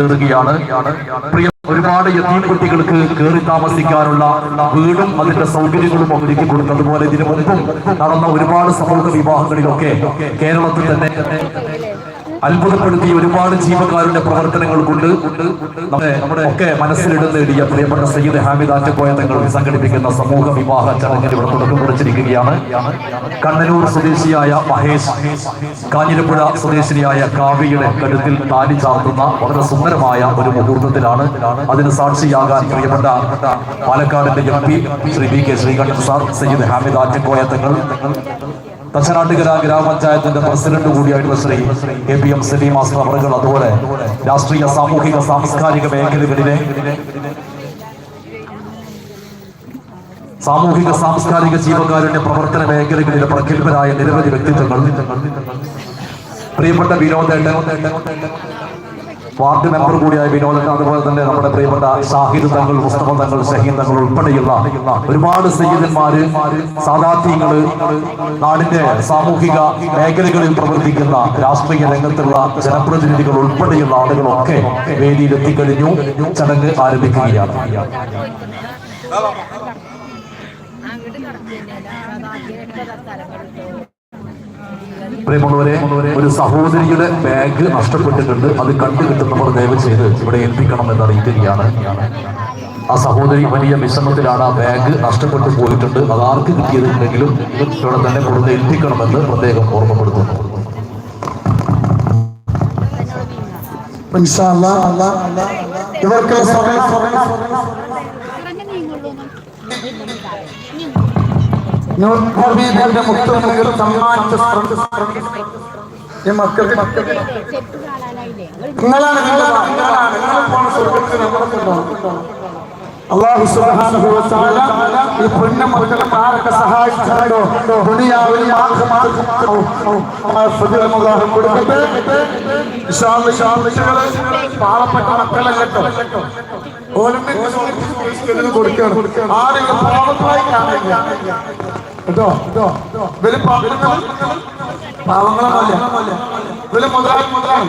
കയറുകയാണ്. പ്രിയ ഒരുപാട് യതീം കുട്ടികൾക്ക് കയറി താമസിക്കാനുള്ള വീടും അതിന്റെ സൗകര്യങ്ങളും ഒരുക്കി കൊടുത്തു അതുപോലെ ഇതിനു മുമ്പും നടന്ന ഒരുപാട് സമൂഹ വിവാഹങ്ങളിലൊക്കെ കേരളത്തിൽ തന്നെ അത്ഭുതപ്പെടുത്തിയ ഒരുപാട് ജീവകാരുടെ പ്രവർത്തനങ്ങൾ കൊണ്ട് നമ്മുടെ ഒക്കെ മനസ്സിലിടുന്ന എഴുതിയ പ്രിയപ്പെട്ട സയ്യിദ് ഹാമിദ് ആറ്റക്കോയ തങ്ങൾ സംഘടിപ്പിക്കുന്ന സമൂഹ വിവാഹ ചടങ്ങിൽ ഇവിടെ തുടക്കം കുറിച്ചിരിക്കുകയാണ്. കണ്ണനൂർ സ്വദേശിയായ മഹേഷ് കാഞ്ഞിരപ്പുഴ സ്വദേശിനിയായ കാവ്യയുടെ കഴുത്തിൽ താലി ചാർത്തുന്ന വളരെ സുന്ദരമായ ഒരു മുഹൂർത്തത്തിലാണ് അതിന് സാക്ഷിയാകാൻ പ്രിയപ്പെട്ട പാലക്കാടിന്റെ M P Shri V K Sreekandan sir Sayyid Hamid Attakoya Thangal Thachanattukara ഗ്രാമപഞ്ചായത്തിന്റെ president കൂടിയായിട്ടുള്ള Shri K P M Saleem അവറുകൾ അതുപോലെ രാഷ്ട്രീയ സാമൂഹിക സാംസ്കാരിക മേഖലകളിലെ സാമൂഹിക സാംസ്കാരിക ജീവകാരുണ്യ പ്രവർത്തന മേഖലകളിലെ പ്രഗത്ഭരായ നിരവധി വ്യക്തിത്വങ്ങൾ. പ്രിയപ്പെട്ട വിനോദേട്ടൻ വാർഡ് മെമ്പർ കൂടിയായ വിനോദൻ അതുപോലെ തന്നെ നമ്മുടെ പ്രിയപ്പെട്ട ഷാഹിദ് തങ്ങൾ മുസ്തഫ തങ്ങൾ ഷഹീദ് തങ്ങൾ ഉൾപ്പെടെയുള്ള ഒരുപാട് സയ്യിദന്മാര് സാധാർത്ഥ്യങ്ങൾ നാടിന്റെ സാമൂഹിക മേഖലകളിൽ പ്രവർത്തിക്കുന്ന രാഷ്ട്രീയ രംഗത്തുള്ള ജനപ്രതിനിധികൾ ഉൾപ്പെടെയുള്ള ആളുകളൊക്കെ വേദിയിലെത്തിക്കഴിഞ്ഞു ചടങ്ങ് ആരംഭിക്കുകയാണ്. പ്രിയമുള്ളവരെ ഒരു സഹോദരിയുടെ ബാഗ് നഷ്ടപ്പെട്ടിട്ടുണ്ട്. അത് കണ്ടു കിട്ടുന്നവർ ദയവ് ചെയ്ത് ഇവിടെ ഏൽപ്പിക്കണം എന്ന് അറിയിക്കുകയാണ്. ആ സഹോദരി വലിയ വിഷമത്തിലാണ് ആ ബാഗ് നഷ്ടപ്പെട്ടു പോയിട്ടുണ്ട്. അത് ആർക്ക് കിട്ടിയതുണ്ടെങ്കിലും ഇവിടെ തന്നെ കൊടുത്ത് ഏൽപ്പിക്കണമെന്ന് പ്രത്യേകം ഓർമ്മപ്പെടുത്തുന്നു. സമയം നൂർ ഹബീബിന്റെ മുത്തുമുഖർ സമ്മാനിച്ച ഈ മക്കൾക്ക് മക്കൾക്ക് നിങ്ങളാണ് നിങ്ങളാണ് നിങ്ങളാണ് നിങ്ങൾ പോണ സ്വർഗത്തിൽ നമ്മളെ കൊണ്ടുപോകണം. അള്ളാഹു തആല ഈ പൊന്ന മക്കളെ ആരൊക്കെ സഹായിച്ചിട്ടുണ്ടോ? ദുനിയാവിൽ കൊടുക്കട്ടെ. പാവപ്പെട്ട മക്കളെ കേട്ടോ ഓലം കൊടുക്കണം. ആരെങ്കിലും പാവങ്ങളായി കാണില്ല കേട്ടോ കേട്ടോ ഇവർ പാവങ്ങളൊന്നുമല്ല. ഇവർ മുതലാളി മുതലാളി.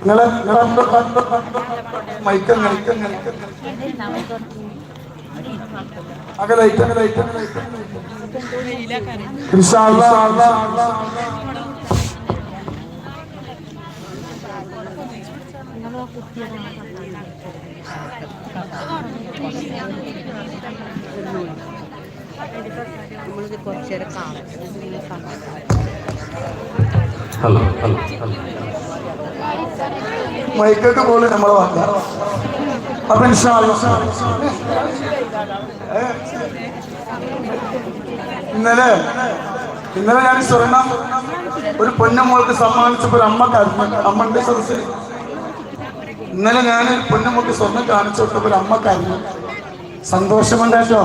നിങ്ങളെ മൈക്കം മൈക്കം അകലൈറ്റ് അകലൈറ്റ് ഇൻഷാ അല്ലാഹ് നമ്മളിത് മൈക്കൊക്കെ പോലെ നമ്മൾ വാങ്ങ അപ്പൊ? ഇന്നലെ ഇന്നലെ ഞാൻ സ്വർണം ഒരു പൊന്നമോൾക്ക് സമ്മാനിച്ചപ്പോൾ അമ്മ അമ്മന്റെ സദസ്സിൽ ഇന്നലെ ഞാൻ പൊന്നുമുട്ടി സ്വർണം കാണിച്ചു കൊടുത്തപ്പോൾ ഒരു അമ്മ കരഞ്ഞു. സന്തോഷമുണ്ടല്ലോ.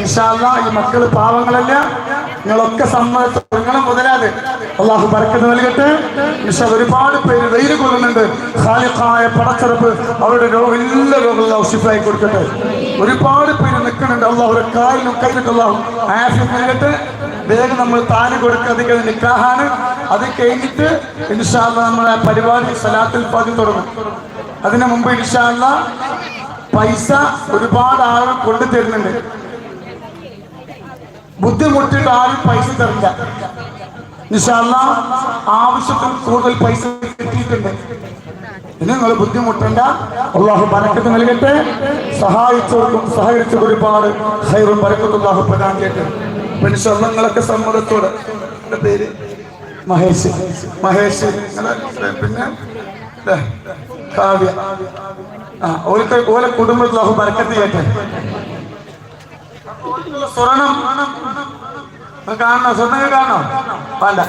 ഇൻഷാല്ല ഈ മക്കൾ പാവങ്ങളല്ല? നിങ്ങളൊക്കെ സമ്മതിച്ചു. നിങ്ങളെ മുതലാതെ അള്ളാഹു ബർക്കത്ത് നൽകട്ടെ. പക്ഷെ ഒരുപാട് പേര് വെയിൽ കൊള്ളുന്നുണ്ട്. ഖാലിഖായ പടച്ചെറുപ്പ് അവരുടെ രോഗം എല്ലാ രോഗങ്ങളും ഔഷിഫായി കൊടുക്കട്ടെ. ഒരുപാട് പേര് നിൽക്കുന്നുണ്ട്. അള്ളാഹുടെ കാലിനും കയ്യിലൊക്കെ അള്ളാഹു ആഫിയം നൽകട്ടെ. വേഗം നമ്മൾ താന് കൊടുക്കാതെ നിക്കാഹാണ്. അത് കഴിഞ്ഞിട്ട് ഇൻഷാല്ല നമ്മളെ പരിപാടി സലാത്തിൽ പതി തുടങ്ങും. അതിനു മുമ്പ് ഇൻഷാള്ള പൈസ ഒരുപാട് ആളുകൾ കൊണ്ടു തരുന്നുണ്ട്. ബുദ്ധിമുട്ടിട്ട് ആരും പൈസ തരില്ല. നിശാല്ല ആവശ്യത്തിന് കൂടുതൽ പൈസ കിട്ടിയിട്ടുണ്ട്. നിങ്ങൾ ബുദ്ധിമുട്ടണ്ട. അള്ളാഹു ബരക്കത്ത് നൽകട്ടെ. സഹായിച്ചവർക്കും സഹകരിച്ച ഒരുപാട് ഹൈറും ബരക്കത്തും അള്ളാഹു പ്രദാനം ചെയ്യട്ടെ. സ്വർണങ്ങളൊക്കെ സമ്മതത്തോടെ. പേര് മഹേഷ്. മഹേഷ്. പിന്നെ? കാവ്യ. ആ ഓലത്തെ ഓലെ കുടുംബത്തിൽ അള്ളാഹു ബർക്കത്ത് ചെയ്യട്ടെ. സ്വർണം. കാണണോ? സ്വർണങ്ങൾ കാണണോ? വേണ്ട.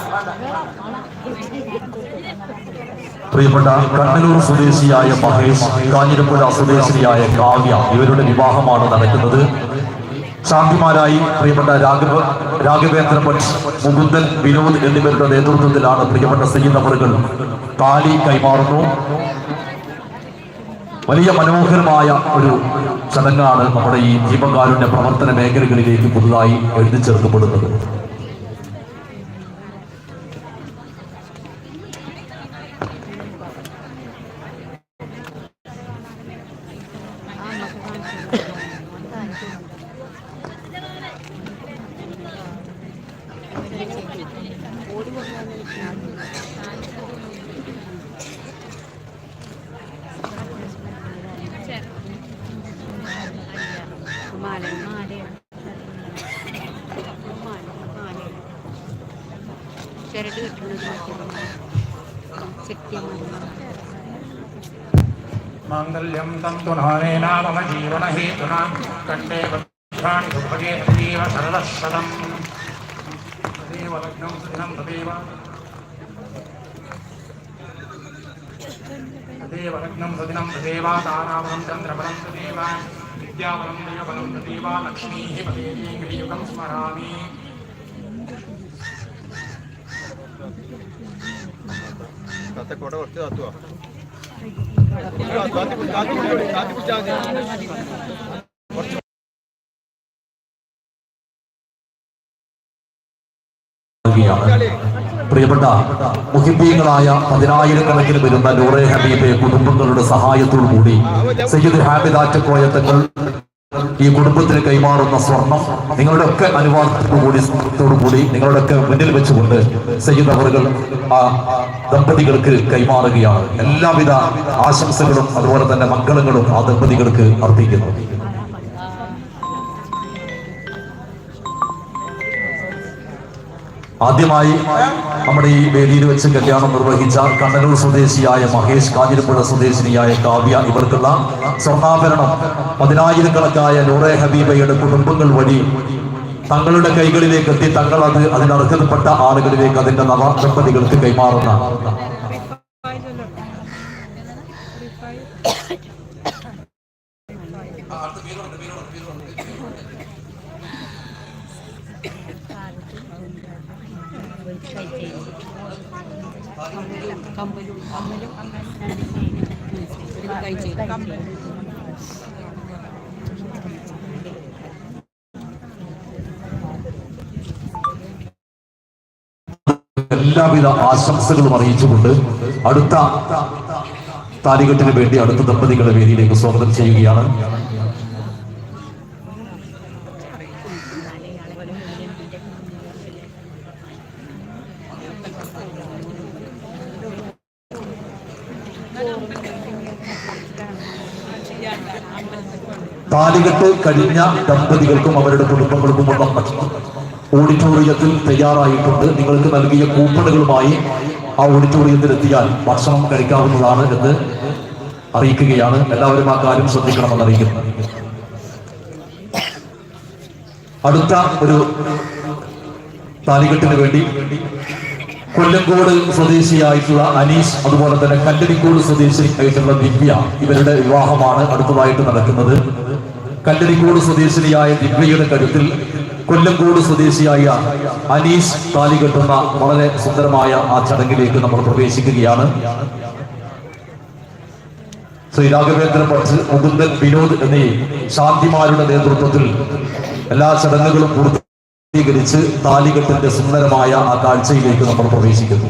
പ്രിയപ്പെട്ട കണ്ണലൂർ സ്വദേശിയായ മഹേഷ് കാഞ്ഞിരപ്പുഴ സ്വദേശിയായ കാവ്യ ഇവരുടെ വിവാഹമാണ് നടക്കുന്നത്. ശാന്തിമാരായി പ്രിയപ്പെട്ട രാഘവ രാഘവേന്ദ്ര ഭട്ട് മുകുന്ദൻ വിനോദ് എന്നിവരുടെ നേതൃത്വത്തിലാണ് പ്രിയപ്പെട്ട സയ്യിദവറുകൾ താലി കൈമാറുന്നു. വലിയ മനോഹരമായ ഒരു ചടങ്ങാണ് നമ്മുടെ ഈ ജീവകാരുണ്യ പ്രവർത്തന മേഖലകളിലേക്ക് പുതുതായി എഴുതി ചേർക്കപ്പെടുന്നത് Thank you. ಚರಡಿ ಇಟ್ಬಿಡೋದು ಶಕ್ತಿಯ ಮಾಂಗಲ್ಯಂ ತಂತು ನಾನೇನ ಮಮ ಜೀವನ ಹೇತುನ ಕಂಡೇ ಬದ್ಧಾನ್ ದುರ್ಭಗೆ ತದೇವ ಸರಳಃ ಸದಂ ತದೇವ ಲಗ್ನಂ ಸುಧಿನಂ ತದೇವ तदेव लग्नं सदिनं तदेवा तारावनं चन्द्रबलं तदेव विद्यावलं देवबलं तदेवा लक्ष्मीः पदेवी स्मरामि താത്ത കൊട കുറച്ച് താത്തുവാ മതി നൽകുകയാണ്. പ്രിയപ്പെട്ട മുഹിബീങ്ങളായ പതിനായിരക്കണക്കിന് വരുന്ന നൂറെ ഹബീബെ കുടുംബങ്ങളുടെ സഹായത്തോടു കൂടി സയ്യിദ് ഹാമിദ് ആറ്റക്കോയ തങ്ങൾ ഈ കുടുംബത്തിന് കൈമാറുന്ന സ്വർണം നിങ്ങളുടെ ഒക്കെ അനുവാദത്തോടുകൂടി കൂടി നിങ്ങളുടെ ഒക്കെ മുന്നിൽ വെച്ചുകൊണ്ട് സയ്യിദ് അവറുകൾ ആ ദമ്പതികൾക്ക് കൈമാറുകയാണ്. എല്ലാവിധ ആശംസകളും അതുപോലെ തന്നെ മംഗളങ്ങളും ആ ദമ്പതികൾക്ക് അർപ്പിക്കുന്നു. ആദ്യമായി നമ്മുടെ ഈ വേദിയിൽ വെച്ച് കല്യാണം നിർവഹിച്ച കണ്ണനൂർ സ്വദേശിയായ മഹേഷ് കാഞ്ഞിരപ്പുഴ സ്വദേശിനിയായ കാവ്യ ഇവർക്കുള്ള സ്വർണാഭരണം. പതിനായിരക്കണക്കായ നൂറെ ഹബീബയുടെ കുടുംബങ്ങൾ വഴി തങ്ങളുടെ കൈകളിലേക്ക് എത്തി തങ്ങൾ അത് അതിന് അർഹതപ്പെട്ട ആളുകളിലേക്ക് അതിന്റെ നവ ദമ്പതികൾക്ക് കൈമാറുന്ന എല്ലാവിധ ആശംസകളും അറിയിച്ചുകൊണ്ട് അടുത്ത താലികെട്ടിന് വേണ്ടി അടുത്ത ദമ്പതികളെ വേദിയിലേക്ക് സ്വാഗതം ചെയ്യുകയാണ്. താലികെട്ട് കഴിഞ്ഞ ദമ്പതികൾക്കും അവരുടെ കുടുംബങ്ങൾക്കും ഉള്ള ഭക്ഷണം. ഓഡിറ്റോറിയത്തിൽ തയ്യാറായിട്ടുണ്ട്. നിങ്ങൾക്ക് നൽകിയ കൂപ്പണുകളുമായി ആ ഓഡിറ്റോറിയത്തിൽ എത്തിയാൽ ഭക്ഷണം കഴിക്കാവുന്നതാണ് എന്ന് അറിയിക്കുകയാണ്. എല്ലാവരും ആ കാര്യം ശ്രദ്ധിക്കണമെന്ന് അറിയിക്കുന്നു. അടുത്ത ഒരു താലികെട്ടിന് വേണ്ടി കൊല്ലങ്കോട് സ്വദേശിയായിട്ടുള്ള അനീഷ് അതുപോലെ തന്നെ കല്ലടിക്കോട് സ്വദേശിയായിട്ടുള്ള ദിവ്യ ഇവരുടെ വിവാഹമാണ് അടുത്തതായിട്ട് നടക്കുന്നത്. കല്ലടിക്കോട് സ്വദേശിനിയായ ദിവ്യയുടെ കരുത്തിൽ കൊല്ലങ്കോട് സ്വദേശിയായ അനീഷ് താലി കെട്ടുന്ന വളരെ സുന്ദരമായ ആ ചടങ്ങിലേക്ക് നമ്മൾ പ്രവേശിക്കുകയാണ്. ശ്രീ രാഘവേന്ദ്ര ഭട്ട് മുകുന്ദൻ വിനോദ് എന്നീ ശാന്തിമാരുടെ നേതൃത്വത്തിൽ എല്ലാ ചടങ്ങുകളും പൂർത്തീകരിച്ച് താലികെട്ടിന്റെ സുന്ദരമായ ആ കാഴ്ചയിലേക്ക് നമ്മൾ പ്രവേശിക്കുന്നു.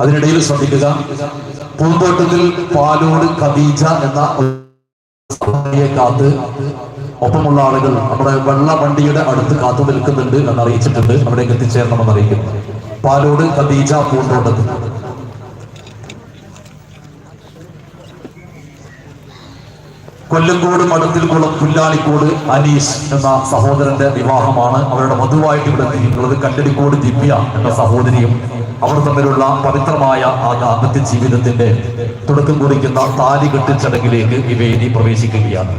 അതിനിടയിൽ ശ്രദ്ധിക്കുക. പൂന്തോട്ടത്തിൽ പാലോട് ഖദീജ എന്ന കാത്ത് ഒപ്പമുള്ള ആളുകൾ നമ്മുടെ വെള്ള വണ്ടിയുടെ അടുത്ത് കാത്തു നിൽക്കുന്നുണ്ട് എന്ന് അറിയിച്ചിട്ടുണ്ട് അവിടേക്ക് എത്തിച്ചേരണമെന്ന് അറിയിക്കുന്നു. പാലോട് ഖദീജ പൂന്തോട്ടത്തിൽ. കൊല്ലങ്കോട് മടത്തിൽക്കുളം പുല്ലാലിക്കോട് അനീഷ് എന്ന സഹോദരന്റെ വിവാഹമാണ് അവരുടെ മധുവായിട്ട് ഇവിടെ എത്തിയിട്ടുള്ളത്. കല്ലടിക്കോട് ദിവ്യ എന്ന സഹോദരിയും അവർ തമ്മിലുള്ള പവിത്രമായ ആ ദാമ്പത്യ ജീവിതത്തിന്റെ തുടക്കം കുറിക്കുന്ന താലികെട്ട് ചടങ്ങിലേക്ക് ഇവേദി വേദി പ്രവേശിക്കുകയാണ്.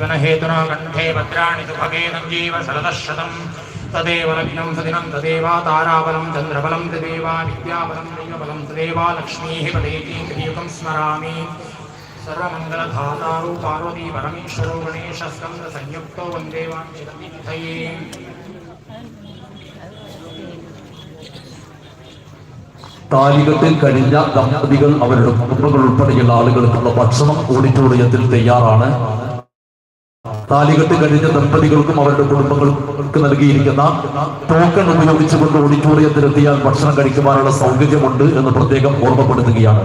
जीवनहेतुना कण्ठे भद्राणि सुभगे सञ्जीव शरदः शतम् तदेव लग्नं सदिनं तदेव ताराबलं चन्द्रबलं तदेव विद्याबलं दैवबलं तदेव लक्ष्मीः पदेति क्रियुगं स्मरामि सर्वमङ्गलधातारु पार्वती परमेश्वरो गणेशस्कन्दसंयुक्तो वन्दे वाञ्छिततीर्थये താലികെട്ട് കഴിഞ്ഞ ദമ്പതികൾ അവരുടെ കുടുംബങ്ങൾ ഉൾപ്പെടെയുള്ള ആളുകൾക്കുള്ള ഭക്ഷണം ഓഡിറ്റോറിയത്തിൽ തയ്യാറാണ് താലികെട്ട് കഴിഞ്ഞ ദമ്പതികൾക്കും അവരുടെ കുടുംബങ്ങൾക്കും നൽകിയിരിക്കുന്ന ടോക്കൺ ഉപയോഗിച്ചുകൊണ്ട് ഓഡിറ്റോറിയത്തിലെത്തിയാൽ ഭക്ഷണം കഴിക്കുവാനുള്ള സൗകര്യമുണ്ട് എന്ന് പ്രത്യേകം ഓർമ്മപ്പെടുത്തുകയാണ്.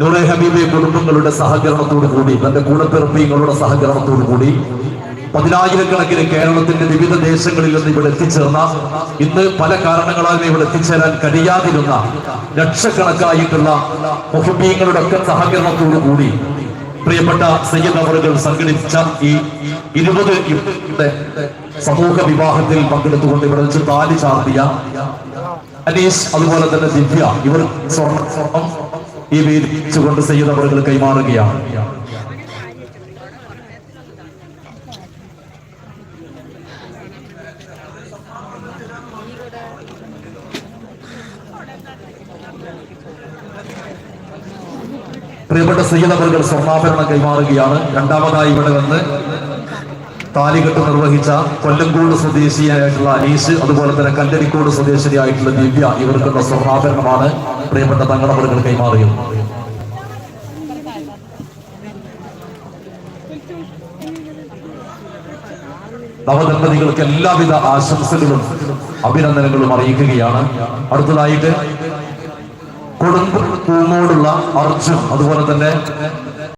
നൂറെ ഹബീബെ കുടുംബങ്ങളുടെ സഹകരണത്തോടു കൂടി തന്റെ കൂടപ്പിറപ്പിങ്ങളുടെ സഹകരണത്തോടു കൂടി പതിനായിരക്കണക്കിന് കേരളത്തിന്റെ വിവിധ ദേശങ്ങളിൽ നിന്ന് ഇവിടെ എത്തിച്ചേർന്ന ഇന്ന് പല കാരണങ്ങളാൽ ഇവിടെ എത്തിച്ചേരാൻ കഴിയാതിരുന്ന ലക്ഷക്കണക്കായിട്ടുള്ള മുഹബീങ്ങളുടെ ഒക്കെ സഹകരണത്തോടു കൂടി പ്രിയപ്പെട്ട സയ്യദ് അവറുകൾ സംഘടിപ്പിച്ച ഈ ഇരുപത് സമൂഹ വിവാഹത്തിൽ പങ്കെടുത്തുകൊണ്ട് ഇവിടെ വെച്ച് താലി ചാർത്തിയ അനീഷ് അതുപോലെ തന്നെ ദിവ്യ ഇവർ സ്വർണ സ്വർണം ഈ വീതിച്ചുകൊണ്ട് സയ്യദ് അവറുകൾ കൈമാറുകയാണ്. പ്രിയപ്പെട്ട സയ്യദ് സ്വർണാഭരണം കൈമാറുകയാണ്. രണ്ടാമതായി ഇവിടെ വന്ന് താലികെട്ട് നിർവഹിച്ച കൊല്ലങ്കോട് സ്വദേശിയായിട്ടുള്ള അനീഷ് അതുപോലെ തന്നെ കല്ലരിക്കോട് സ്വദേശിയായിട്ടുള്ള ദിവ്യ ഇവർക്കുള്ള സ്വർണാഭരണമാണ് പ്രിയപ്പെട്ട തങ്ങളവറുകൾ കൈമാറിയത്. നവദമ്പതികൾക്ക് എല്ലാവിധ ആശംസകളും അഭിനന്ദനങ്ങളും അറിയിക്കുകയാണ്. അടുത്തതായിട്ട് കൊടുമ്പ് പൂങ്ങോടുള്ള അർജുൻ അതുപോലെ തന്നെ